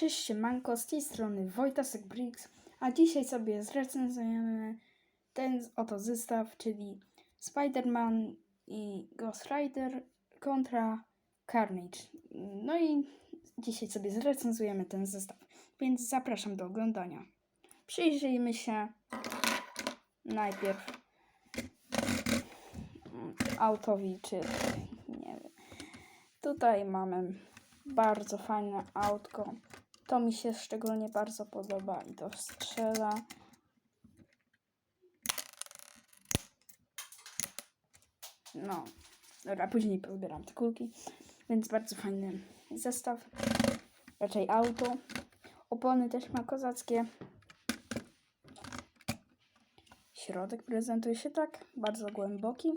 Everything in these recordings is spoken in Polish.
Cześć siemanko, z tej strony Wojtasek Briggs, a dzisiaj sobie zrecenzujemy ten oto zestaw, czyli Spider-Man i Ghost Rider kontra Carnage. No i dzisiaj sobie zrecenzujemy ten zestaw, więc zapraszam do oglądania. Przyjrzyjmy się najpierw autowi, czy nie wiem. Tutaj mamy bardzo fajne autko. To mi się szczególnie bardzo podoba i to strzela. No, dobra, później pozbieram te kulki. Więc bardzo fajny zestaw. Raczej auto. Opony też ma kozackie. Środek prezentuje się tak, bardzo głęboki.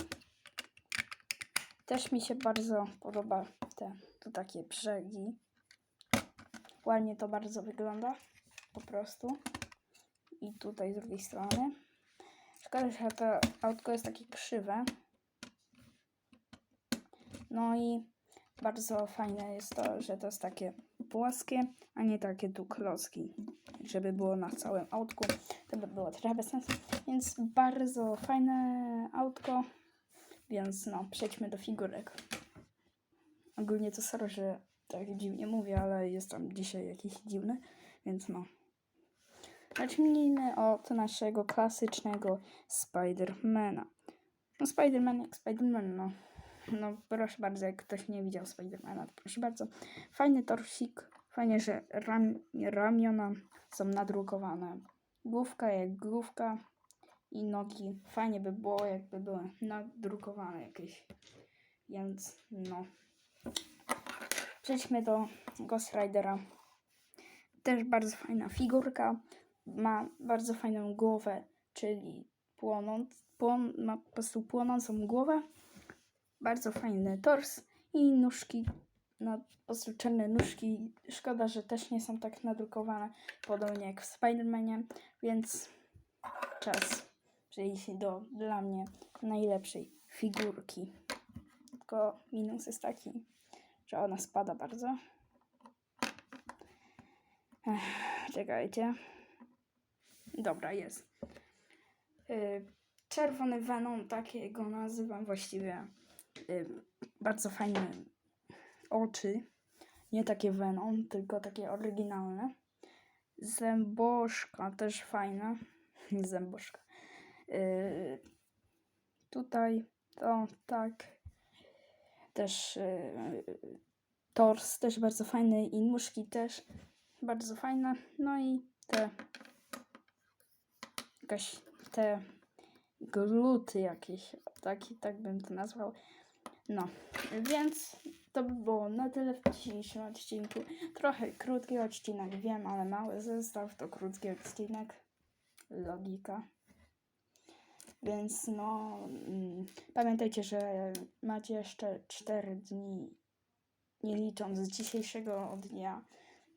Też mi się bardzo podoba te tu takie brzegi. Ładnie to bardzo wygląda. Po prostu. I tutaj z drugiej strony. Szkoda, że to autko jest takie krzywe. No i bardzo fajne jest to, że to jest takie płaskie, a nie takie tu klocki. Żeby było na całym autku. To by było trochę bez sensu. Więc bardzo fajne autko. Więc no, przejdźmy do figurek. Ogólnie to sorry, że tak dziwnie mówię, ale jestem dzisiaj jakiś dziwny, więc no. Zacznijmy od naszego klasycznego Spidermana. No Spiderman jak Spiderman, no. No proszę bardzo, jak ktoś nie widział Spidermana, to proszę bardzo. Fajny torsik, fajnie, że ram, ramiona są nadrukowane. Główka jak główka i nogi. Fajnie by było, jakby były nadrukowane jakieś. Więc no. Przejdźmy do Ghost Ridera. Też bardzo fajna figurka. Ma bardzo fajną głowę, czyli płonąc, płon, ma po prostu płonącą głowę. Bardzo fajny tors i nóżki. No, po prostu czarne nóżki. Szkoda, że też nie są tak nadrukowane, podobnie jak w Spider-Manie, więc czas przejść do dla mnie najlepszej figurki. Tylko minus jest taki, że ona spada bardzo. Ech, czekajcie. Dobra, jest. Y, czerwony Venom, takiego nazywam właściwie. Y, bardzo fajne oczy. Nie takie Venom, tylko takie oryginalne. Zęboszka też fajna. Zęboszka. Y, tutaj to tak. Też y, tors też bardzo fajny i nóżki też bardzo fajne. No i te jakaś te gluty jakieś, taki, tak bym to nazwał. No, więc to by było na tyle w dzisiejszym odcinku. Trochę krótki odcinek, wiem, ale mały zestaw to krótki odcinek. Logika. Więc no, mm, pamiętajcie, że macie jeszcze 4 dni, nie licząc z dzisiejszego dnia,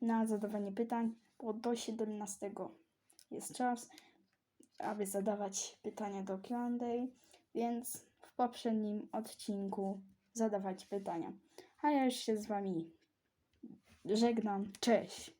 na zadawanie pytań, bo do 17 jest czas, aby zadawać pytania do Q&A, więc w poprzednim odcinku zadawać pytania. A ja już się z Wami żegnam. Cześć!